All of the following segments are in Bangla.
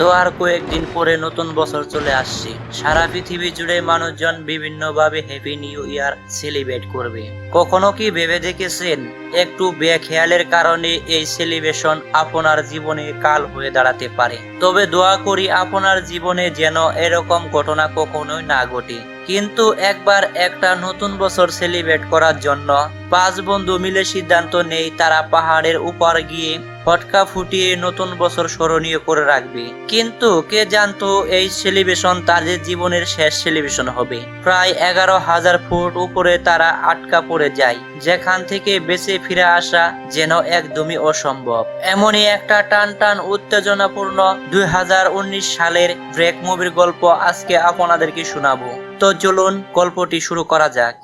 তো আর কয়েকদিন পরে নতুন বছর চলে আসছে। সারা পৃথিবী জুড়ে মানুষজন বিভিন্নভাবে হ্যাপি নিউ ইয়ার সেলিব্রেট করবে। কখনো কি ভেবে দেখেছেন? একটু বেখেয়ালের কারণে এই সেলিব্রেশন আপনার জীবনে কাল হয়ে দাঁড়াতে পারে। তবে দোয়া করি আপনার জীবনে যেন এরকম ঘটনা কখনোই না ঘটে। কিন্তু একবার একটা নতুন বছর সেলিব্রেট করার জন্য পাঁচ বন্ধু মিলে সিদ্ধান্ত নেই তারা পাহাড়ের উপর গিয়ে ফটকা ফুটিয়ে নতুন বছর স্মরণীয় করে রাখবে। কিন্তু কে জানতো এই সেলিব্রেশন তাদের জীবনের শেষ সেলিব্রেশন হবে। প্রায় এগারো হাজার ফুট উপরে তারা আটকা পড়ে যায়। যেখান থেকে বেঁচে ফিরে আসা যেন একদমই অসম্ভব। এমনই একটা টান টান উত্তেজনাপূর্ণ দুই হাজার উনিশ সালের ব্রেক মুভির গল্প আজকে আপনাদেরকে শোনাবো। তো চলুন গল্পটি শুরু করা যাক।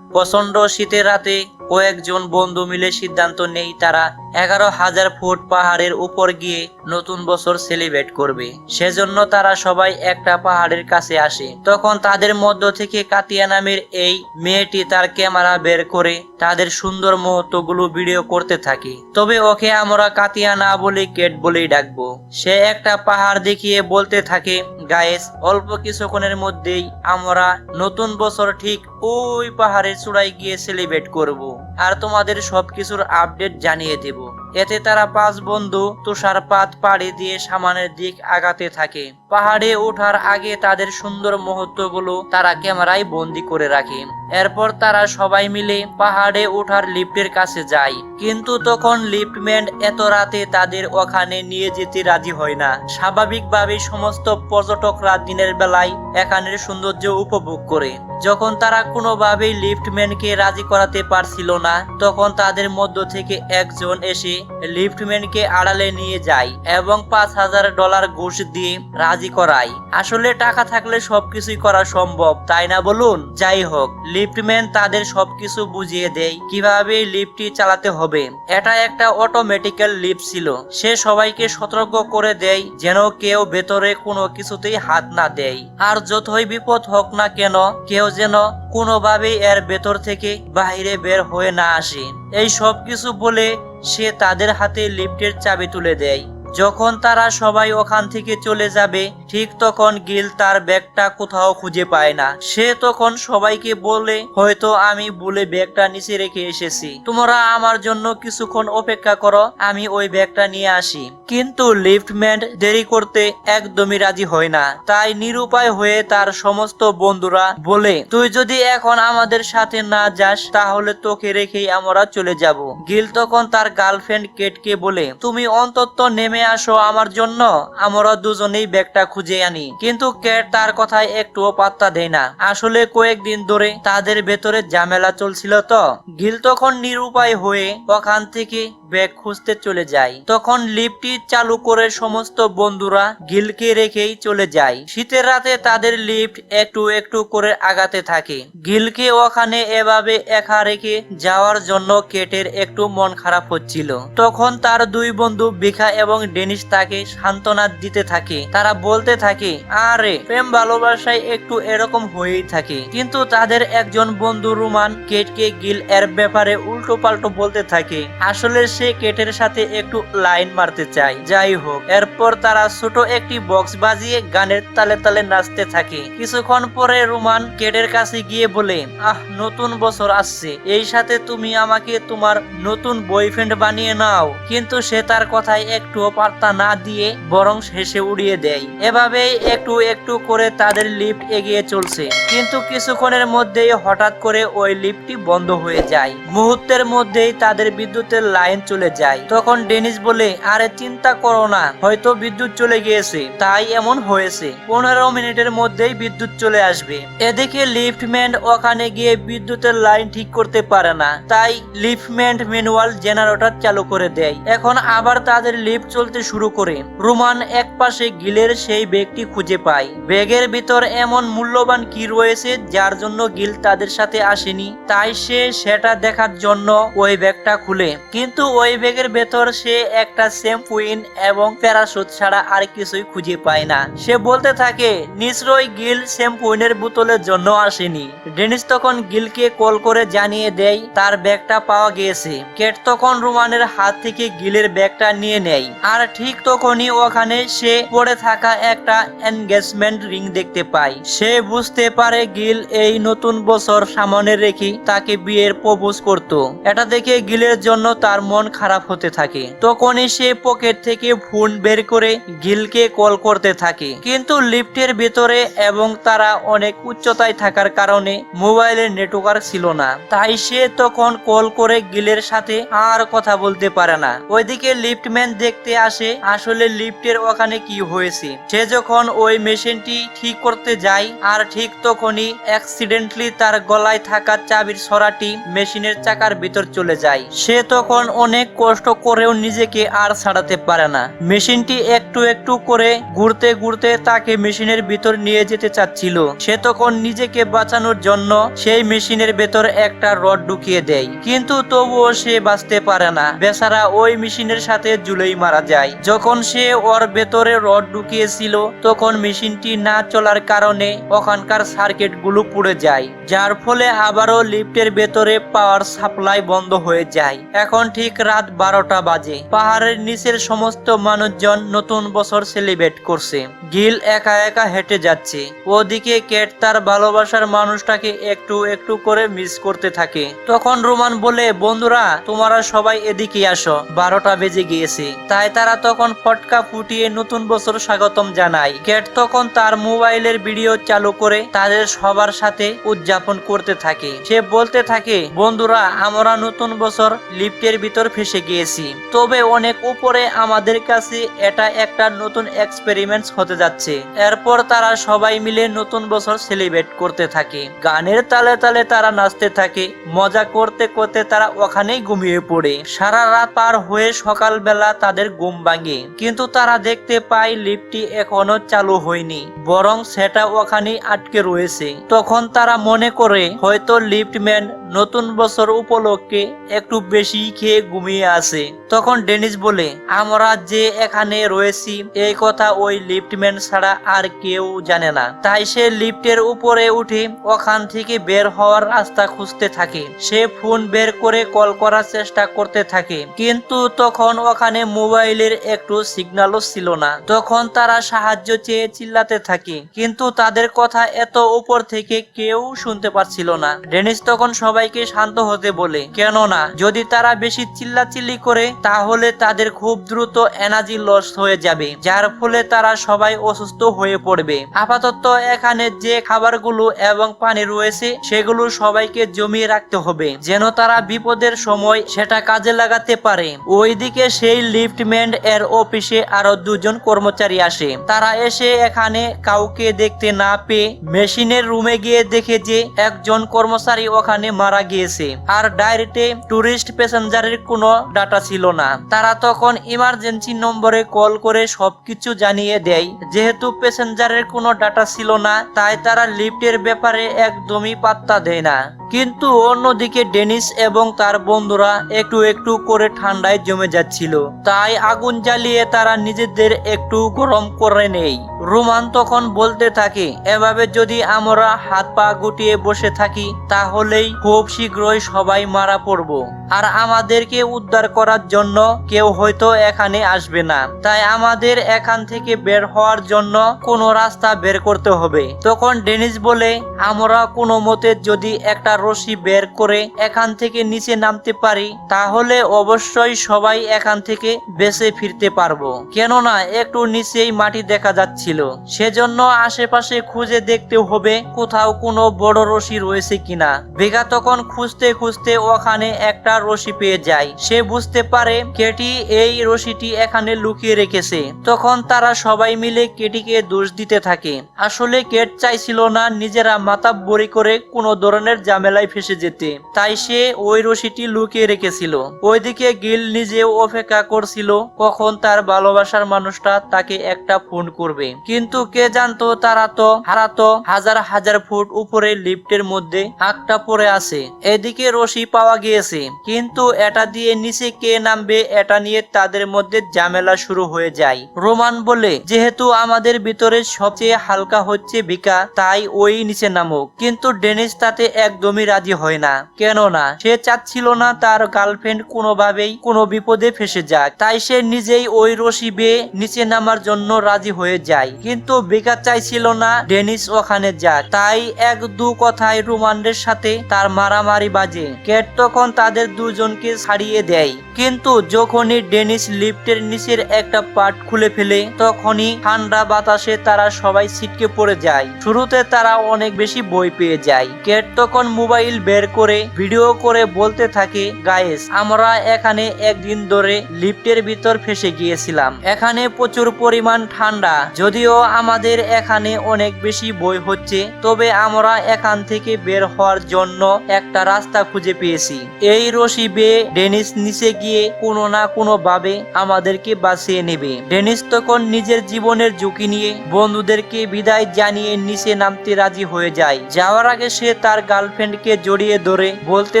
প্রচণ্ড শীতের রাতে কয়েকজন বন্ধু মিলে সিদ্ধান্ত নেই তারা এগারো হাজার ফুট পাহাড়ের উপর গিয়ে নতুন বছর সেলিব্রেট করবে। সেজন্য তারা সবাই একটা পাহাড়ের কাছে আসে। তখন তাদের মধ্য থেকে কাতিয়া নামের এই মেয়েটি তার ক্যামেরা বের করে তাদের সুন্দর মুহূর্তগুলো ভিডিও করতে থাকে। তবে ওকে আমরা কাতিয়া না বলে কেট বলেই ডাকবো। সে একটা পাহাড় দেখিয়ে বলতে থাকে, গায়েস, অল্প কিছুক্ষণের মধ্যেই আমরা নতুন বছর ঠিক ওই পাহাড়ের চূড়ায় গিয়ে সেলিব্রেট করব। আর তোমাদের সবকিছুর আপডেট জানিয়ে দেব। এতে তারা পাঁচ বন্ধু তুষারপাত পাড়ি দিয়ে সামানের দিক আগাতে থাকে। পাহাড়ে ওঠার আগে তাদের সুন্দর মুহূর্তগুলো তারা ক্যামেরায় বন্দি করে রাখে। এরপর তারা সবাই মিলে পাহাড়ে ওঠার লিফটের কাছে যায়। কিন্তু তখন লিফটম্যান এত রাতে তাদের ওখানে নিয়ে যেতে রাজি হয় না। স্বাভাবিকভাবে সমস্ত পর্যটকরা দিনের বেলায় এখানের সৌন্দর্য উপভোগ করে। যখন তারা কোনোভাবেই লিফটম্যানকে রাজি করাতে পারছিল না, তখন তাদের মধ্য থেকে একজন এসে লিফটম্যানকে আড়ালে নিয়ে যায় এবং পাঁচ হাজার ডলার ঘুষ দিয়ে রাজি করায়। আসলে টাকা থাকলে সবকিছুই করা সম্ভব, তাই না বলুন? যাই হোক, লিফটম্যান তাদের সবকিছু বুঝিয়ে দেয় কীভাবে লিফটটি চালাতে হবে। এটা একটা অটোমেটিক্যাল লিফট ছিল। সে সবাইকে সতর্ক করে দেয় যেন কেউ ভেতরে কোনো কিছুতেই হাত না দেয়। আর যতই বিপদ হোক না কেন, কেউ যেন কোনোভাবেই এর ভেতর থেকে বাইরে বের হয়ে না আসে। এই সব কিছু বলে সে তাদের হাতে লিফটের চাবি তুলে দেয়। যখন তারা সবাই ওখান থেকে চলে যাবে, ঠিক তখন গিল তার ব্যাগটা কোথাও খুঁজে পায় না। সে তখন সবাইকে বলে, হয়তো আমি ভুলে ব্যাগটা নিচে রেখে এসেছি। তোমরা আমার জন্য কিছুক্ষণ অপেক্ষা করো, আমি ওই ব্যাগটা নিয়ে আসি। কিন্তু লিফটম্যান দেরি করতে একদমই রাজি হয় না। তাই নিরুপায় হয়ে তার সমস্ত বন্ধুরা বলে, তুই যদি এখন আমাদের সাথে না যাস, তাহলে তোকে রেখেই আমরা চলে যাব। গিল তখন তার গার্লফ্রেন্ড কেটকে বলে, তুমি অন্তত নেমে আসো আমার জন্য, আমরা দুজনেই ব্যাগটা খুঁজে আনি। কিন্তু কেট তার কথায় একটুও পাত্তা দেয় না। আসলে কয়েকদিন ধরে তাদের ভেতরে ঝামেলা চলছিল তো। গিল তখন নিরুপায় হয়ে ওখান থেকে ব্যাগ খুঁজতে চলে যায়। তখন লিফটটি চালু করে সমস্ত বন্ধুরা গিলকে রেখেই চলে যায়। শীতের রাতে তাদের লিফট একটু একটু করে আগাতে থাকে। গিলকে ওখানে এভাবে একা রেখে যাওয়ার জন্য কেটের একটু মন খারাপ হচ্ছিল। তখন তার দুই বন্ধু বিখা এবং ডেনিস তাকে সান্ত্বনা দিতে থাকে। তারা বলতে থাকে, আরে, প্রেম ভালোবাসায় একটু এরকম হয়েই থাকে। কিন্তু তাদের একজন বন্ধু রুমান কেটকে গিল এর ব্যাপারে উল্টো পাল্টো বলতে থাকে, আসলে সে কেটের সাথে একটু লাইন মারতে চায়। যাই হোক, এরপর তারা ছোট একটি বক্স বাজিয়ে গানের তালে তালে নাচতে থাকে। কিছুক্ষণ পরে রুমান কেটের কাছে গিয়ে বলে, আহ, নতুন বছর আসছে। এই সাথে তুমি আমাকে তোমার নতুন বয়ফ্রেন্ড বানিয়ে নাও। কিন্তু সে তার কথায় একটুও পাত্তা না দিয়ে বরং হেসে উড়িয়ে দেয়। এভাবেই একটু একটু করে তাদের লিফট এগিয়ে চলছে। কিন্তু কিছুক্ষণের মধ্যেই হঠাৎ করে ওই লিফটটি বন্ধ হয়ে যায়। মুহূর্তের মধ্যেই তাদের বিদ্যুতের লাইন চলে যায়। তখন ডেনিস বলে, আরে চিন্তা করো না, হয়তো বিদ্যুৎ চলে গিয়েছে। তাই এমন হয়েছে। পনেরো মিনিটের মধ্যেই বিদ্যুৎ চলে আসবে। এদিকে লিফটম্যান ওখানে গিয়ে বিদ্যুতের লাইন ঠিক করতে পারে না। তাই লিফটম্যান ম্যানুয়াল জেনারেটর চালু করে দেয়। এখন আবার তাদের লিফট চলতে শুরু করে। রুমান এক পাশে গিলের সেই ব্যাগটি খুঁজে পায়। ব্যাগের ভিতর এমন মূল্যবান কি রয়েছে যার জন্য গিল তাদের সাথে আসেনি, তাই সে সেটা দেখার জন্য ওই ব্যাগটা খুলে। কিন্তু ওই ব্যাগের ভেতর সে একটা শ্যাম্পুইন এবং প্যারাশুট ছাড়া আর কিছুই খুঁজে পায় না। সে বলতে থাকে, নিশ্চয়ই গিল শ্যাম্পুইনের বোতলের জন্য আসেনি। ডেনিস তখন গিলকে কল করে জানিয়ে দেয়, তার ব্যাগটা পাওয়া গিয়েছে। কেট তখন রোমানের হাত থেকে গিলের ব্যাগটা নিয়ে নেয়। আর আর ঠিক তখনই ওখানে সে পড়ে থাকা একটা এনগেজমেন্ট রিং দেখতে পায়। সে বুঝতে পারে গিল এই নতুন বছর সামনে রেখে তাকে বিয়ের প্রপোজ করত। এটা দেখে গিলের জন্য তার মন খারাপ হতে থাকে। তখনই সে পকেট থেকে ফোন বের করে গিলকে কল করতে থাকে। কিন্তু লিফটের ভেতরে এবং তারা অনেক উচ্চতায় থাকার কারণে মোবাইলের নেটওয়ার্ক ছিল না। তাই সে তখন কল করে গিলের সাথে আর কথা বলতে পারে না। ওইদিকে লিফটম্যান দেখতে আসে, আসলে লিফটের ওখানে কি হয়েছে? সে যখন ওই মেশিনটি ঠিক করতে যায়, আর ঠিক তখনই অ্যাক্সিডেন্টলি তার গলায় থাকা চাবির ছড়াটি মেশিনের চাকার ভিতর চলে যায়। সে তখন অনেক কষ্ট করেও নিজেকে আর ছাড়াতে পারে না। মেশিনটি একটু একটু করে ঘুরতে ঘুরতে তাকে মেশিনের ভিতর নিয়ে যেতে চাচ্ছিল। সে তখন নিজেকে বাঁচানোর জন্য সেই মেশিনের ভেতর একটা রড ঢুকিয়ে দেয়। কিন্তু তবুও সে বাঁচতে পারে না। বেচারা ওই মেশিনের সাথে জুলেই মারা যায়। যখন সে ওর ভেতরে রড ঢুকিয়েছিল, তখন মেশিনটি না চলার কারণে ওখানকার সার্কিটগুলো পুড়ে যায়, যার ফলে আবারও লিফটের ভেতরে পাওয়ার সাপ্লাই বন্ধ হয়ে যায়। এখন ঠিক রাত বারোটা বাজে। পাহাড়ের নিচের সমস্ত মানুষজন নতুন বছর সেলিব্রেট করছে। গিল একা একা হেঁটে যাচ্ছে। ওদিকে কেট তার ভালোবাসার মানুষটাকে একটু একটু করে মিস করতে থাকে। তখন রোমান বলে, বন্ধুরা, তোমরা সবাই এদিকে আসো। বারোটা বেজে গিয়েছে। তাই তারা তখন ফটকা ফুটিয়ে নতুন বছর স্বাগতম জানায়। কেট তখন তার মোবাইলের ভিডিও চালু করে তাদের সবার সাথে উদযাপন করতে থাকে। সে বলতে থাকে, বন্ধুরা, আমরা নতুন বছর লিফটের ভিতর ফেসে গিয়েছি। তবে অনেক উপরে আমাদের কাছে এটা একটা নতুন এক্সপেরিমেন্টস হতে যাচ্ছে। এরপর তারা সবাই মিলে নতুন বছর সেলিব্রেট করতে থাকে। গানের তালে তালে তারা নাচতে থাকে। মজা করতে করতে তারা ওখানেই ঘুমিয়ে পড়ে। সারা রাত পার হয়ে সকালবেলা তাদের ঘুম ভাঙে। কিন্তু তারা দেখতে পায় লিফটটি এখনও চালু হয়নি, বরং সেটা ওখানেই আটকে রয়েছে। তখন তারা মনে করে, হয়তো লিফটম্যান নতুন বছর উপলক্ষে একটু বেশি খেয়ে ঘুমিয়ে আছে। তখন ডেনিস বলে, আমরা যে এখানে রয়েছি, এই কথা ওই লিফটম্যান ছাড়া আর কেউ জানে না তাই সে লিফটের উপরে উঠে ওখান থেকে বের হওয়ার রাস্তা খুঁজতে থাকে। সে ফোন বের করে কল করার চেষ্টা করতে থাকে। কিন্তু তখন ওখানে মোবাইলের একটু সিগন্যালও ছিল না। তখন তারা সাহায্য চেয়ে চিল্লাতে থাকে। কিন্তু তাদের কথা এত উপর থেকে কেউ শুনতে পারছিল না। ডেনিস তখন সবাইকে শান্ত হতে বলে। কেননা, যদি তারা বেশি চিল্লাচিল্লি করে, তাহলে তাদের খুব দ্রুত এনার্জি লস হয়ে যাবে, যার ফলে তারা সবাই অসুস্থ হয়ে পড়বে। আপাতত এখানে যে খাবারগুলো এবং পানি রয়েছে, সেগুলো সবাইকে জমিয়ে রাখতে হবে, যেন তারা বিপদের সময় সেটা কাজে লাগাতে পারে। ওইদিকে সেই লিফটম্যান এর অফিসে আরও দুজন কর্মচারী আসে। তারা এসে এখানে কাউকে দেখতে না পেয়ে, মেশিনের রুমে গিয়ে দেখে যে একজন কর্মচারী ওখানে মারা গিয়েছে। আর ডায়েরিতে টুরিস্ট প্যাসেঞ্জারের কোনো ডাটা ছিল না। তারা তখন ইমার্জেন্সি নম্বরে কল করে সবকিছু জানিয়ে দেয়। যেহেতু প্যাসেঞ্জারের কোনো ডাটা ছিল না, তাই তারা লিফটের ব্যাপারে একদমই পাত্তা দেয় না। কিন্তু অন্যদিকে ডেনিস এবং তার বন্ধুরা একটু একটু করে ঠান্ডায় জমে যাচ্ছিল। তাই আগুন জ্বালিয়ে তারা নিজেদের একটু গরম করে নেই রোমান তখন বলতে থাকে, এভাবে যদি আমরা হাত পা গুটিয়ে বসে থাকি, তাহলেই খুব শীঘ্রই সবাই মারা পড়ব। আর আমাদেরকে উদ্ধার করার জন্য কেউ হয়তো এখানে আসবে না। তাই আমাদের এখান থেকে বের হওয়ার জন্য কোনো রাস্তা বের করতে হবে। তখন ডেনিস বলে, আমরা কোনো মতে যদি একটা রশি বের করে এখান থেকে নিচে নামতে পারি, তাহলে অবশ্যই সবাই এখান থেকে বেঁচে ফিরতে পারব। কেননা একটু নিচেই মাটি দেখা যাচ্ছিল। সেজন্য আশেপাশে খুঁজে দেখতে হবে কোথাও কোনো বড় রশি রয়েছে কিনা। ভেগা তখন খুঁজতে খুঁজতে ওখানে একটা রশি পেয়ে যায়, সে বুঝতে পারে কেটি এই রশিটি এখানে লুকিয়ে রেখেছে। তখন তারা সবাই মিলে কেটিকে দোষ দিতে থাকে। আসলে কেট চাইছিল না নিজেরা মাথা বড়ি করে কোনো ধরনের ঝামেলায় ফেসে যেতে। তাই সে ওই রশিটি লুকিয়ে রেখেছিল। ওইদিকে গিল নিজেও অপেক্ষা করছিল, কখন তার ভালোবাসার মানুষটা তাকে একটা ফোন করবে। কিন্তু কে জানতো তারা তো হারাতো হাজার হাজার ফুট উপরে লিফটের মধ্যে আটটা পড়ে আছে। এদিকে রশি পাওয়া গিয়েছে। কিন্তু এটা দিয়ে নিচে কে নামবে, এটা নিয়ে তাদের মধ্যে ঝামেলা শুরু হয়ে যায়। রোমান বলে, যেহেতু আমাদের ভিতরে সবচেয়ে হালকা হচ্ছে ভিকা, তাই ওই নিচে নামুক। কিন্তু ডেনিস তাতে একদমই রাজি হয় না। কেননা, সে চাচ্ছিল না তার গার্লফ্রেন্ড কোনোভাবেই কোনো বিপদে ফেসে যাক। তাই সে নিজেই ওই রশি বেয়ে নিচে নামার জন্য রাজি হয়ে যায়। কিন্তু বেকার চাইছিল না ডেনিস ওখানে যাক। তাই এক দু কথায় রোমানদের সাথে তার মারামারি বাজে। কেট তখন তাদের দুজনকে ছাড়িয়ে দেয়। কিন্তু যখনই ডেনিস লিফটের নিচের একটা পার্ট খুলে ফেলে, তখনই ঠান্ডা বাতাসে তারা সবাই ছিটকে পড়ে যায়। শুরুতে তারা অনেক বেশি বই পেয়ে যায়। কেট তখন মোবাইল বের করে, ভিডিও করে বলতে থাকে, গায়েস, আমরা এখানে একদিন ধরে লিফটের ভিতর ফেসে গিয়েছিলাম। এখানে প্রচুর পরিমাণ ঠান্ডা। যদিও আমাদের এখানে অনেক বেশি বই হচ্ছে, তবে আমরা এখান থেকে বের হওয়ার জন্য একটা রাস্তা খুঁজে পেয়েছি। এই রশি বেয়ে ডেনিস নিচে গিয়ে কোনো না কোনো ভাবে আমাদেরকে বাঁচিয়ে নেবে। ডেনিস তখন নিজের জীবনের ঝুঁকি নিয়ে বন্ধুদেরকে বিদায় জানিয়ে নিচে নামতে রাজি হয়ে যায়। যাওয়ার আগে সে তার গার্লফ্রেন্ডকে জড়িয়ে ধরে বলতে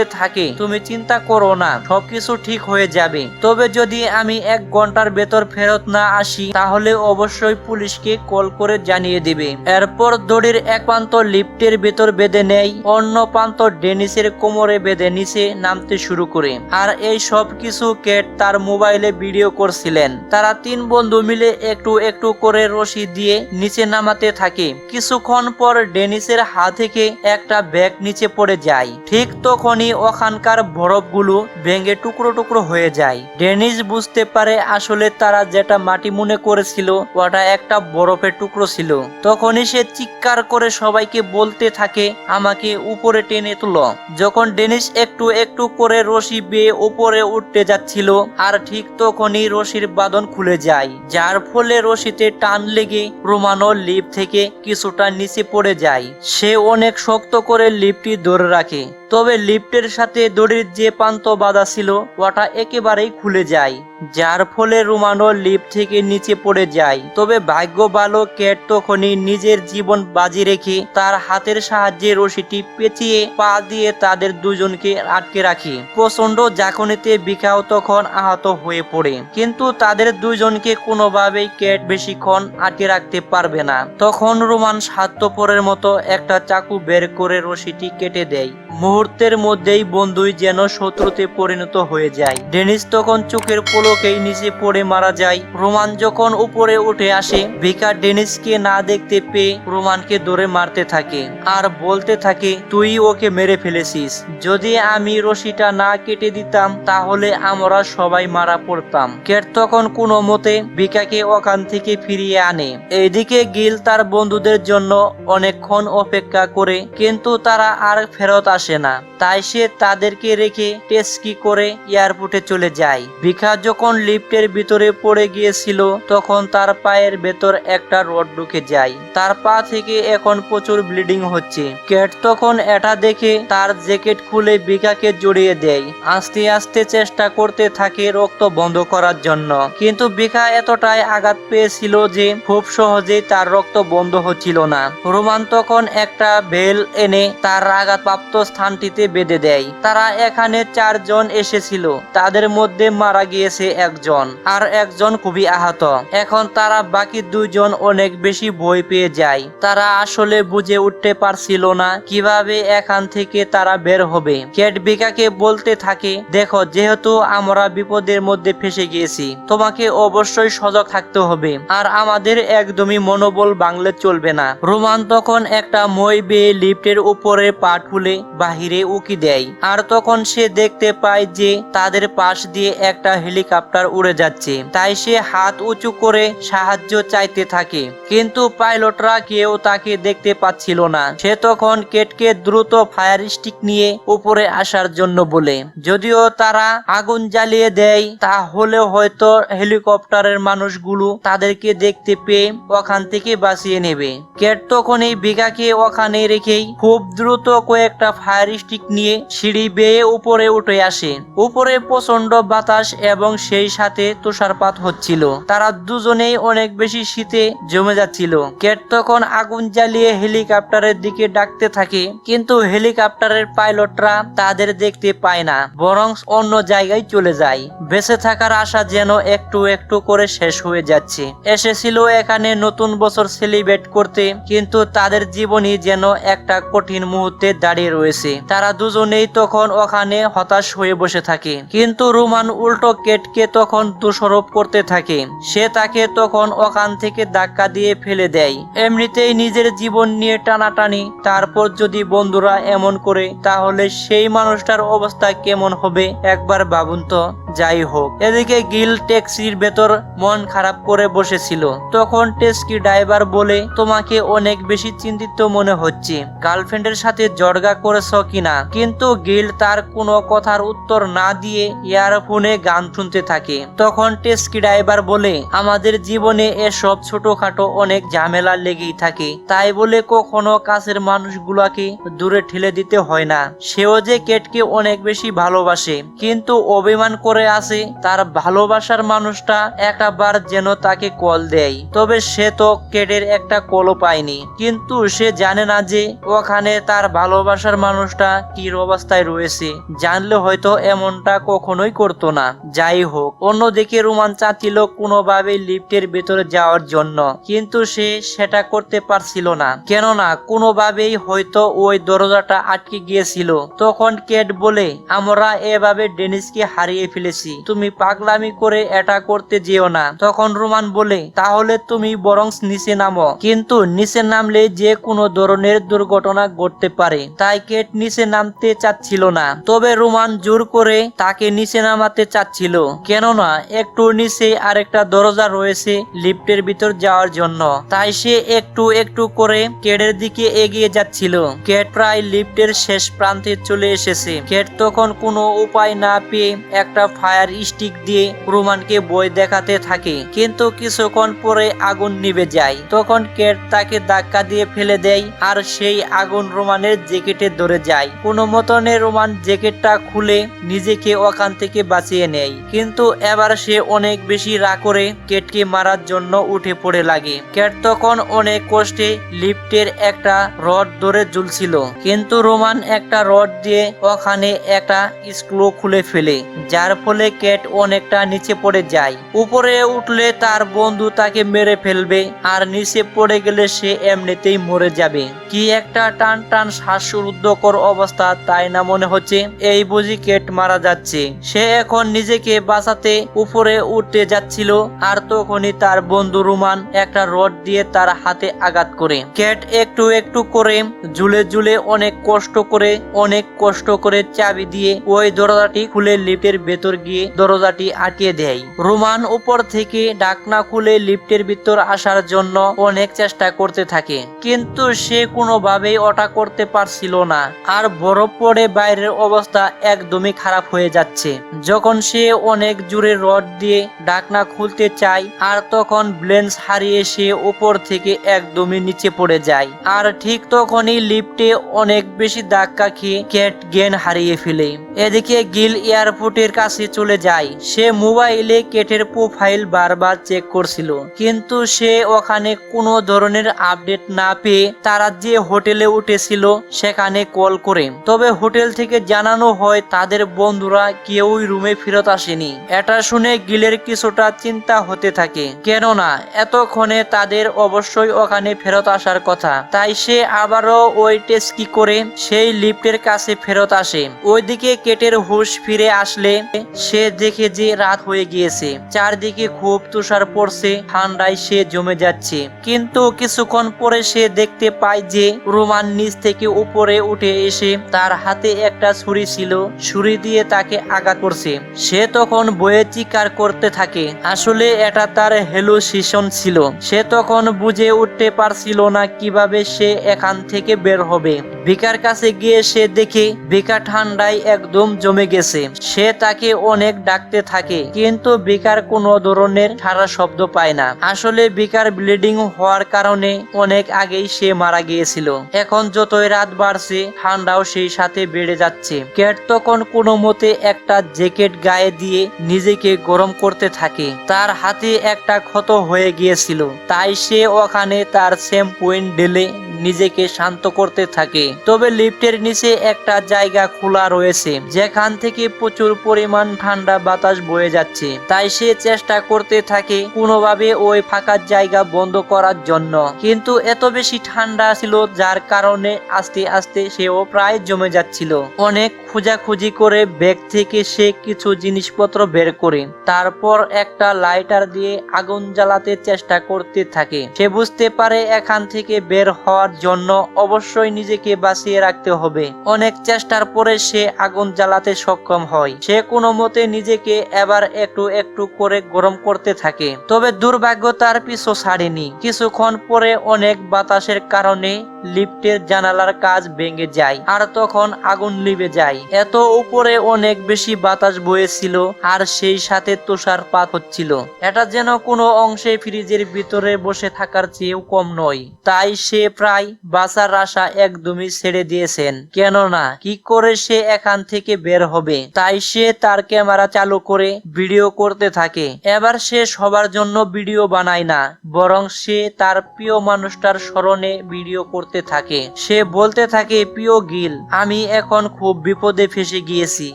থাকে, তুমি চিন্তা করো না, সবকিছু ঠিক হয়ে যাবে। তবে যদি আমি এক ঘণ্টার ভেতর ফেরত না আসি, তাহলে অবশ্যই পুলিশকে কল করে জানিয়ে দিবে। এরপর দড়ির এক প্রান্ত লিফটের ভেতর বেঁধে নেয় অন্য প্রান্ত ডেনিসের কোমরে বেঁধে নিচে নামতে শুরু করে। আর এই সব কিছু কেট তার মোবাইলে ভিডিও করছিলেন। তারা তিন বন্ধু মিলে একটু একটু করে রশি দিয়ে নিচে নামাতে থাকে। কিছুক্ষণ পর ডেনিসের হাত থেকে একটা ব্যাগ নিচে পড়ে যায়। ঠিক তখনই ওখানকার বরফগুলো ভেঙে টুকরো টুকরো হয়ে যায়। ডেনিস বুঝতে পারে আসলে তারা যেটা মাটি মনে করেছিল, ওটা একটা বরফের টুকরো ছিল। তখনই সে চিৎকার করে সবাইকে বলতে থাকে, আমাকে উপরে টেনে তুলো। যখন ডেনিস একটু একটু করে রশি বেয়ে উপরে উঠতে যাচ্ছিল, আর ঠিক তখনই রশির বাঁধন খুলে যায়, যার ফলে রশিতে টান লেগে রোমানো লিফট থেকে কিছুটা নিচে পড়ে যায়। সে অনেক শক্ত করে লিফটটি ধরে রাখে, তবে লিফটের সাথে দড়ির যে প্রান্ত বাঁধা ছিল, ওটা একেবারেই খুলে যায়। যার ফলে রোমানো লিফট থেকে নিচে পড়ে যায়। তবে ভাগ্য ভালো, ক্যাট তখনই নিজের জীবন বাজি রেখে তার হাতের সাহায্যে রশিটি পেঁচিয়ে পা দিয়ে তাদের দুজনকে আটকে রাখে। প্রচণ্ড জাকনিতে বিকাও তখন আহত হয়ে পড়ে। কিন্তু তাদের দুজনকে কোনোভাবেই ক্যাট বেশিক্ষণ আটকে রাখতে পারবে না। তখন রোমান স্বার্থপরের মতো একটা চাকু বের করে রশিটি কেটে দেয়। মুহূর্তের মধ্যেই বন্ধুই যেন শত্রুতে পরিণত হয়ে যায়। ডেনিস তখন চোখের পলকেই নিচে পড়ে মারা যায়। রোমান যখন উপরে উঠে আসে ভিকা ডেনিসকে না দেখতে পেয়ে রোমানকে ধরে মারতে থাকে আর বলতে থাকে, তুই ওকে মেরে ফেলেছিস। যদি আমি রশিটা না কেটে দিতাম, তাহলে আমরা সবাই মারা পড়তাম। কেট তখন কোনো মতে ভিকাকে ওখান থেকে ফিরিয়ে আনে। এইদিকে গিল তার বন্ধুদের জন্য অনেকক্ষণ অপেক্ষা করে, কিন্তু তারা আর ফেরত আসে না। তাই সে তাদেরকে রেখে টেস্কি করে এয়ারপোর্টে চলে যায়। ভিখা যখন লিফটের ভিতরে পড়ে গিয়েছিল, তখন তার পায়ের ভেতর একটা রড ঢুকে যায়। তার পা থেকে এখন প্রচুর ব্লিডিং হচ্ছে। ক্যাট তখন এটা দেখে তার জ্যাকেট খুলে ভিখাকে জড়িয়ে দেয়। আস্তে আস্তে চেষ্টা করতে থাকে রক্ত বন্ধ করার জন্য। কিন্তু ভিখা এতটাই আঘাত পেয়েছিল যে খুব সহজেই তার রক্ত বন্ধ হচ্ছিল না। রোমান তখন একটা বেল এনে তার আঘাতপ্রাপ্ত স্থানটিতে বেঁধে দেয়। তারা এখানে চারজন এসেছিল। তাদের মধ্যে মারা গিয়েছে একজন আর একজন খুবই আহত। এখন তারা বাকি দুজন অনেক বেশি বই পেয়ে যায়। তারা আসলে বুঝে উঠতে পারছিল না কীভাবে এখান থেকে তারা বের হবে। কেট বিকাকে বলতে থাকে, দেখো, যেহেতু আমরা বিপদের মধ্যে ফেসে গিয়েছি, তোমাকে অবশ্যই সজাগ থাকতে হবে। আর আমাদের একদমই মনোবল বাংলে চলবে না। রোমান তখন একটা মই বেয়ে লিফটের উপরে পা খুলে বাহিরে উকি দেয়। আর তখন সে দেখতে পায় যে তাদের পাশ দিয়ে একটা হেলিকপ্টার উড়ে যাচ্ছে। তাই সে হাত উঁচু করে সাহায্য চাইতে থাকে। কিন্তু পাইলটরা কেউ তাকে দেখতে পাচ্ছিল না। সে তখন কেটকে দ্রুত ফায়ার স্টিক নিয়ে উপরে আসার জন্য বলে, যদিও তারা আগুন জ্বালিয়ে দেয় তাহলে হয়তো হেলিকপ্টারের মানুষগুলো তাদেরকে দেখতে পেয়ে ওখান থেকে বাঁচিয়ে নেবে। কেট তখন এই বিঘাকে ওখানে রেখেই খুব দ্রুত কয়েকটা ফায়ার স্টিক নিয়ে সিঁড়ি বেয়ে উপরে উঠে আসে। উপরে প্রচণ্ড বাতাস এবং সেই সাথে তুষারপাত হচ্ছিল। তারা দুজনেই অনেক বেশি শীতে জমে যাচ্ছিল। কেট তখন আগুন জ্বালিয়ে হেলিকপ্টারের দিকে ডাকতে থাকে, কিন্তু হেলিকপ্টারের পাইলটরা তাদের দেখতে পায় না, বরং অন্য জায়গায় চলে যায়। বেঁচে থাকার আশা যেন একটু একটু করে শেষ হয়ে যাচ্ছে। এসেছিল এখানে নতুন বছর সেলিব্রেট করতে, কিন্তু তাদের জীবনই যেন একটা কঠিন মুহূর্তে দাঁড়িয়ে রয়েছে। তারা দুজনেই তখন ওখানে হতাশ হয়ে বসে থাকে। কিন্তু রুমান উল্টো কেটকে তখন দোষারোপ করতে থাকে। সে তাকে তখন ওখান থেকে ধাক্কা দিয়ে ফেলে দেয়। এমনিতেই নিজের জীবন নিয়ে টানাটানি। তারপর যদি বন্ধুরা এমন করে, তাহলে সেই মানুষটার অবস্থা কেমন হবে? একবার ভাবুন তো। যাই হোক, এদিকে গিল ট্যাক্সির ভেতর মন খারাপ করে বসেছিল। তখন ট্যাক্সি ড্রাইভার বলে, তোমাকে অনেক বেশি চিন্তিত মনে হচ্ছে। গার্লফ্রেন্ডের সাথে জড়গা করেছ কিনা? কিন্তু গিল তার কোনো কথার উত্তর না দিয়ে ইয়ারফোনে গান শুনতে থাকে। তখন ট্যাক্সি ড্রাইভার বলে, আমাদের জীবনে এসব ছোটখাটো অনেক ঝামেলা লেগেই থাকে। তাই বলে কখনো কাছের মানুষগুলাকে দূরে ঠেলে দিতে হয় না। সেও যে কেটকে অনেক বেশি ভালোবাসে। কিন্তু অভিমান করে আছে তার ভালোবাসার মানুষটা একবার যেন তাকে কল দেয়। তবে সে তো কেটের একটা কলও পায়নি। কিন্তু সে জানে না যে, ওখানে তার ভালোবাসার মানুষটা কি অবস্থায় রয়েছে। জানলে হয়তো এমনটা কখনোই করতো না। যাই হোক। অন্যদিকে রোমান চাচ্ছিল কোনোভাবে লিফটের ভেতরে যাওয়ার জন্য, কিন্তু সে সেটা করতে পারছিল না। কেননা কোনোভাবেই হয়তো ওই দরজাটা আটকে গিয়েছিল। তখন কেট বলে, আমরা এভাবে ডেনিসকে হারিয়ে ফেলেছি। তুমি পাগলামি করে এটা করতে যেও না। তখন রোমান বলে, তাহলে তুমি বরং নিচে নামো। কিন্তু নিচে নামলে যে কোনো ধরনের দুর্ঘটনা ঘটতে পারে। তাই কেট নিচে নামতে চাচ্ছিল না। তবে রোমান জোর করে তাকে নিচে নামাতে চাচ্ছিল। কেননা একটু নিচে আরেকটা দরজা রয়েছে লিফটের ভিতর যাওয়ার জন্য। তাই সে একটু একটু করে কেডের দিকে এগিয়ে যাচ্ছিল। কেট প্রায় লিফটের শেষ প্রান্তে চলে এসেছে। কেট তখন কোনো উপায় না পেয়ে একটা ফায়ার স্টিক দিয়ে রোমানকে বই দেখাতে থাকে। কিন্তু কিছুক্ষণ পরে আগুন নিভে যায়। তখন কেট তাকে ধাক্কা দিয়ে ফেলে দেয় আর সেই আগুন রোমানের জ্যাকেটে ধরে যায়। কোনো মতনে রোমান জ্যাকেটটা খুলে নিজেকে ওখান থেকে বাঁচিয়ে নেয়। কিন্তু এবার সে অনেক বেশি রাগ করে কেটকে মারার জন্য উঠে পড়ে লাগে। কেট তখন অনেক কষ্টে লিফটের একটা রড ধরে ঝুলছিল। কিন্তু রোমান একটা রড দিয়ে ওখানে একটা স্ক্রু খুলে ফেলে, যার ফলে কেট অনেকটা নিচে পড়ে যায়। উপরে উঠলে তার বন্ধু তাকে মেরে ফেলবে, আর নিচে পড়ে গেলে সে এমনিতেই মরে যাবে। কি একটা টান টান শ্বাসরুদ্ধকর অবস্থা তাই না মনে হচ্ছে? এই বুঝি কেট মারা যাচ্ছে। সে এখন নিজেকে বাঁচাতে উপরে উঠতে যাচ্ছিল আর তখনই তার বন্ধু রুমান একটা রড দিয়ে তার হাতে আঘাত করে। কেট একটু একটু করে ঝুলে ঝুলে অনেক কষ্ট করে, অনেক কষ্ট করে চাবি দিয়ে ওই দরজাটি খুলে লিফটের ভেতর গিয়ে দরজাটি আটকে দেয়। রোমান উপর থেকে ডাকনা খুলে লিফটের ভিতর আসার জন্য অনেক চেষ্টা করতে থাকে, কিন্তু সে কোনোভাবেই ওটা করতে পারছিল না। আর বরফ পড়ে বাইরের অবস্থা একদমই খারাপ হয়ে যাচ্ছে। যখন সে অনেক জোরে রড দিয়ে ডাকনা খুলতে চায়, আর তখন ব্লেন্স হারিয়ে সে উপর থেকে একদমই নিচে পড়ে যায়। আর ঠিক তখনই লিফটে অনেক বেশি ধাক্কা খেয়ে ক্যাট জ্ঞান হারিয়ে ফেলে। এদিকে গিল এয়ারপোর্টের কাছে চলে যায়। সে মোবাইলে কেটের প্রোফাইল বারবার চেক করছিল। কিন্তু সে ওখানে কোনো ধরনের আপডেট না পেয়ে তারা যে হোটেলে উঠেছিল সেখানে কল করে। তবে হোটেল থেকে জানানো হয় তাদের বন্ধুরা কেউই রুমে ফেরত আসেনি। এটা শুনে গিলের কিছুটা চিন্তা হতে থাকে। কেননা, এতক্ষণে তাদের অবশ্যই ওখানে ফেরত আসার কথা। তাই সে আবারও ওই টেস্ট কি করে সেই লিফটের কাছে ফেরত আসে। ওইদিকে কেটের হুশ ফিরে আসলে সে দেখে যে রাত হয়ে গিয়েছে। চারদিকে খুব তুষার পড়ছে, ঠান্ডায় সে জমে যাচ্ছে। কিন্তু কিছুক্ষণ পরে সে দেখতে পায় যে রোমান নিচ থেকে উপরে উঠে এসে তার হাতে একটা ছুরি ছিল। ছুরি দিয়ে তাকে আঘাত করছে। সে তখন বয়ে চিৎকার করতে থাকে, আসলে এটা তার হেলুসিশন ছিল। সে তখন বুঝে উঠতে পারছিল না কীভাবে সে এখান থেকে বের হবে। ভিকার কাছে গিয়ে সে দেখে, ভিকা ঠান্ডায় একদম জমে গেছে। সে তাকে অনেক ডাকতে থাকে, কিন্তু বিকার কোনো ধরনের সারা শব্দ পায় না। আসলে বিকার ব্লিডিং হওয়ার কারণে অনেক আগেই সে মারা গিয়েছিল। এখন যতই রাত বাড়ছে, ঠান্ডাও সেই সাথে বেড়ে যাচ্ছে। ক্যাট তখন কোনো মতে একটা জ্যাকেট গায়ে দিয়ে নিজেকে গরম করতে থাকে। তার হাতে একটা ক্ষত হয়ে গিয়েছিল। তাই সে ওখানে তার পয়েন্ট ঢেলে নিজেকে শান্ত করতে থাকে। তবে লিফটের নিচে একটা জায়গা খোলা রয়েছে, যেখান থেকে প্রচুর পরিমাণ ঠান্ডা বাতাস বয়ে যাচ্ছে। তাই সে চেষ্টা করতে থাকে কোনোভাবে ওই ফাঁকা জায়গা বন্ধ করার জন্য। কিন্তু এত বেশি ঠান্ডা ছিল, যার কারণে আস্তে আস্তে সেও প্রায় জমে যাচ্ছিল। অনেক খোঁজাখুঁজি করে ব্যাগ থেকে সে কিছু জিনিসপত্র বের করে, তারপর একটা লাইটার দিয়ে আগুন জ্বালাতে চেষ্টা করতে থাকে। সে বুঝতে পারে এখান থেকে বের হওয়ার জন্য অবশ্যই নিজেকে বাঁচিয়ে রাখতে হবে। অনেক চেষ্টার পরে সে আগুন জ্বালাতে সক্ষম হয়। সে কোনো মতে নিজেকে এবার একটু একটু করে গরম করতে থাকে। তবে দুর্ভাগ্য তার পিছু ছাড়েনি। কিছুক্ষণ পরে অনেক বাতাসের কারণে লিফটের জানালার কাজ ভেঙে যায় আর তখন আগুন লিবে যায়। এত উপরে অনেক বেশি বাতাস বয়েছিল আর সেই সাথে তুষারপাত হচ্ছিল। এটা যেন কোনো অংশে ফ্রিজের ভিতরে বসে থাকার চেয়েও কম নয়। তাই সে প্রায় বাঁচার আশা একদমই ছেড়ে দিয়েছেন। কেননা, কি করে সে এখান থেকে বের হবে? তাই সে তার ক্যামেরা চালু করে ভিডিও করতে থাকে। এবার সে সবার জন্য ভিডিও বানায় না, বরং সে তার প্রিয় মানুষটার স্মরণে ভিডিও করতে থাকে। সে বলতে থাকে, প্রিয় গিল, আমি এখন খুব বিপদে ফেসে গিয়েছি।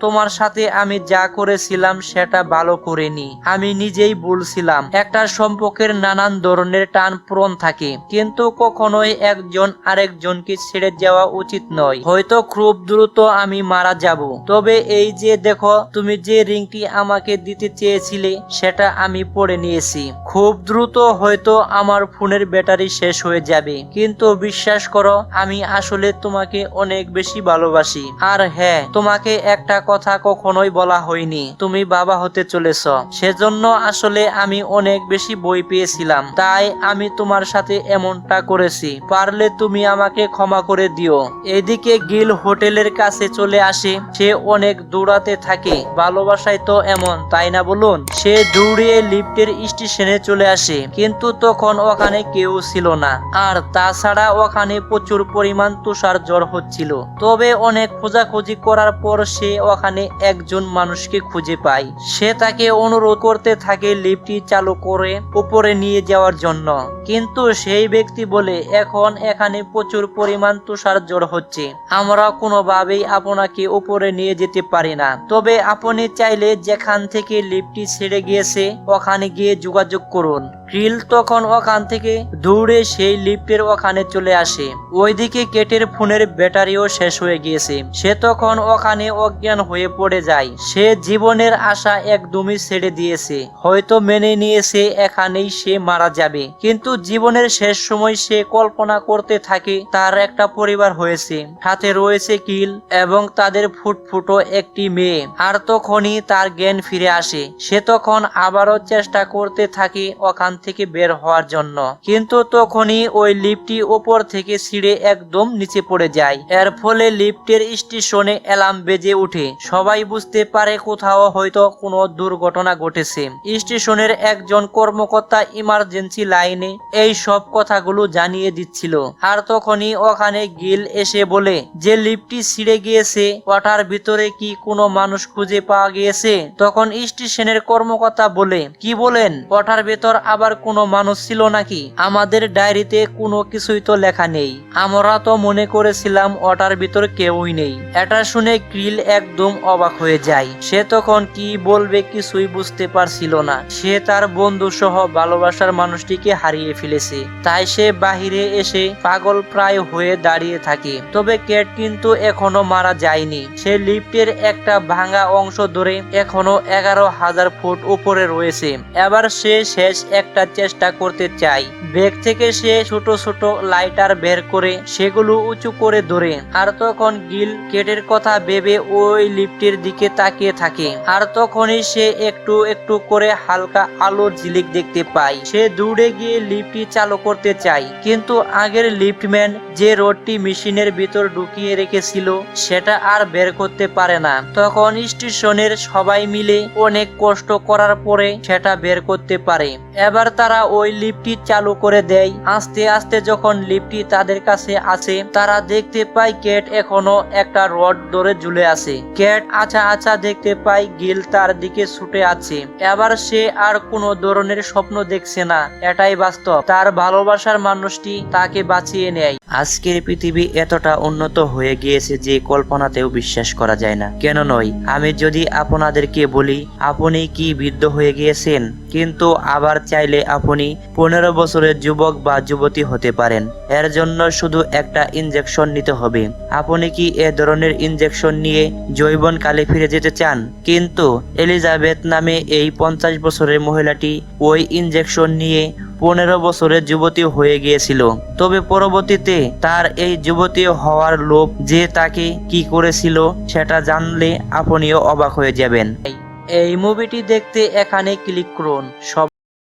তোমার সাথে আমি যা করেছিলাম সেটা ভালো করিনি। আমি নিজেই বলছিলাম একটা সম্পর্কের নানান ধরনের টান পূরণ থাকে। কিন্তু কখনোই একজন আরেকজনকে ছেড়ে যাওয়া উচিত নয়। হয়তো খুব দ্রুত আমি মারা যাব। তবে এই যে দেখো, তুমি যে রিংটি আমাকে দিতে চেয়েছিলে, সেটা আমি পড়ে নিয়েছি। খুব দ্রুত হয়তো আমার ফোনের ব্যাটারি শেষ হয়ে যাবে। কিন্তু বিশ্বাস করো, আমি আসলে তোমাকে অনেক বেশি ভালোবাসি। আর হ্যাঁ তোমাকে একটা কথা কখনোই বলা হয়নি। তুমি বাবা হতে চলেছ। সেজন্য আসলে আমি অনেক বেশি বই পেয়েছিলাম। তাই আমি তোমার সাথে এমনটা করেছি। পারলে তুমি আমাকে ক্ষমা করে দিও। এদিকে গিল হোটেলের কাছে চলে আসে। সে অনেক দৌড়াতে থাকে। ভালোবাসায় তো এমন, তাই না বলুন? সে দৌড়িয়ে লিফটের স্টেশনে চলে আসে। কিন্তু তখন ওখানে কেউ ছিল না। আর তাছাড়া ওখানে প্রচুর পরিমাণ তুষার জ্বর হচ্ছিল। তবে অনেক খোঁজাখুঁজি করার পর সে ওখানে একজন মানুষকে খুঁজে পায়। সে তাকে অনুরোধ করতে থাকে লিফটটি চালু করে উপরে নিয়ে যাওয়ার জন্য। কিন্তু সেই ব্যক্তি বলে, এখন এখানে প্রচুর পরিমাণ তুষার জ্বর হচ্ছে। আমরা কোনোভাবেই আপনাকে উপরে নিয়ে যেতে পারি না। তবে আপনি চাইলে যেখান থেকে লিফটটি ছেড়ে গিয়েছে, ওখানে গিয়ে যোগাযোগ করুন। ক্রিল তখন ওখান থেকে দৌড়ে সেই লিফটের ওখানে চলে আসে। ওইদিকে কেটের ফোনের ব্যাটারিও শেষ হয়ে গিয়েছে। সে তখন ওখানে অজ্ঞান হয়ে পড়ে যায়। সে জীবনের আশা একদমই ছেড়ে দিয়েছে। হয়তো মেনে নিয়েছে, এখানেই সে মারা যাবে। কিন্তু জীবনের শেষ সময় সে কল্পনা করতে থাকে, তার একটা পরিবার হয়েছে। সাথে রয়েছে কিল এবং তাদের ফুটফুটো একটি মেয়ে। আর তখনই তার জ্ঞান ফিরে আসে। সে তখন আবারও চেষ্টা করতে থাকে ওখান থেকে বের হওয়ার জন্য। কিন্তু তখনই ওই লিফটটি ওপর থেকে ছিঁড়ে একদম নিচে পড়ে যায়। এর ফলে লিফটের স্টেশনে অ্যালার্ম বেজে ওঠে। সবাই বুঝতে পারে কোথাও হয়তো কোনো দুর্ঘটনা ঘটেছে। স্টেশনের একজন কর্মকর্তা ইমার্জেন্সি লাইনে এই সব কথাগুলো জানিয়ে দিচ্ছিল। আর তখনই ওখানে গিল এসে বলে, যে লিফটটি ছিঁড়ে গিয়েছে, ওটার ভিতরে কি কোনো মানুষ খুঁজে পাওয়া গিয়েছে? তখন স্টেশনের কর্মকর্তা বলে, কি বলেন? ওটার ভেতর আবার কোনো মানুষ ছিল নাকি? আমাদের ডায়েরিতে কোনো কিছুই তো লেখা নেই। আমরা তো মনে করেছিলাম ওটার ভিতর কেউই নেই। এটা শুনে গ্রিল একদম অবাক হয়ে যায়। সে তখন কি বলবে কিছুই বুঝতে পারছিল না। সে তার বন্ধু সহ ভালোবাসার মানুষটিকে হারিয়ে ফেলেছে। তাই সে বাহিরে এসে পাগল প্রায় হয়ে দাঁড়িয়ে থাকে। তবে ক্যাট কিন্তু এখনও মারা যায়নি। সে লিফটের একটা ভাঙা অংশ ধরে এখনও এগারো হাজার ফুট উপরে রয়েছে। এবার সে শেষ একটা চেষ্টা করতে চায়। ব্যাগ থেকে সে ছোট ছোট লাইটার বের করে সেগুলো উঁচু করে ধরে আর তখন গিল কেটের কথা ভেবে ওই লিফটের দিকে তাকিয়ে থাকে। আর তখনই সে একটু একটু করে হালকা আলোর ঝিলিক দেখতে পায়। সে দৌড়ে গিয়ে লিফটটি চালু করতে চায়। কিন্তু আগের লিফটম্যান যে রডটি মেশিনের ভিতর ঢুকিয়ে রেখেছিল, সেটা আর বের করতে পারে না। তখন স্টেশনের সবাই মিলে অনেক কষ্ট করার পরে সেটা বের করতে পারে। এবার তারা ওই লিফটটি চালু করে দেয়। আস্তে আস্তে যখন লিফটটি তাদের কাছে আছে তারা দেখতে পায় ক্যাট এখনও একটা রড ধরে ঝুলে আছে। ক্যাট আছা আছা দেখতে পায় গিল তার দিকে ছুটে আছে। এবার সে আর কোনো ধরনের স্বপ্ন দেখছে না। এটাই বাস্তব। তার ভালোবাসার মানুষটি তাকে বাঁচিয়ে নেয়। আজকের পৃথিবী এতটা উন্নত হয়ে গিয়েছে যে কল্পনাতেও বিশ্বাস করা যায় না। কেন নয়? আমি যদি আপনাদেরকে বলি, আপনি কি বৃদ্ধ হয়ে গিয়েছেন? কিন্তু আবার চাইলে আপনি পনেরো বছরের যুবক বা যুবতী হতে পারেন। এর জন্য শুধু একটা ইনজেকশন নিতে হবে। আপনি কি এ ধরনের ইনজেকশন নিয়ে যৌবনকালে ফিরে যেতে চান? কিন্তু এলিজাবেথ নামে এই পঞ্চাশ বছরের মহিলাটি ওই ইনজেকশন নিয়ে পনেরো বছরের যুবতী হয়ে গিয়েছিল। তবে পরবর্তীতে তার এই যুবতী হওয়ার লোভ যে তাকে কি করেছিল সেটা জানলে আপনিও অবাক হয়ে যাবেন। এই মুভিটি দেখতে এখানে ক্লিক করুন। সব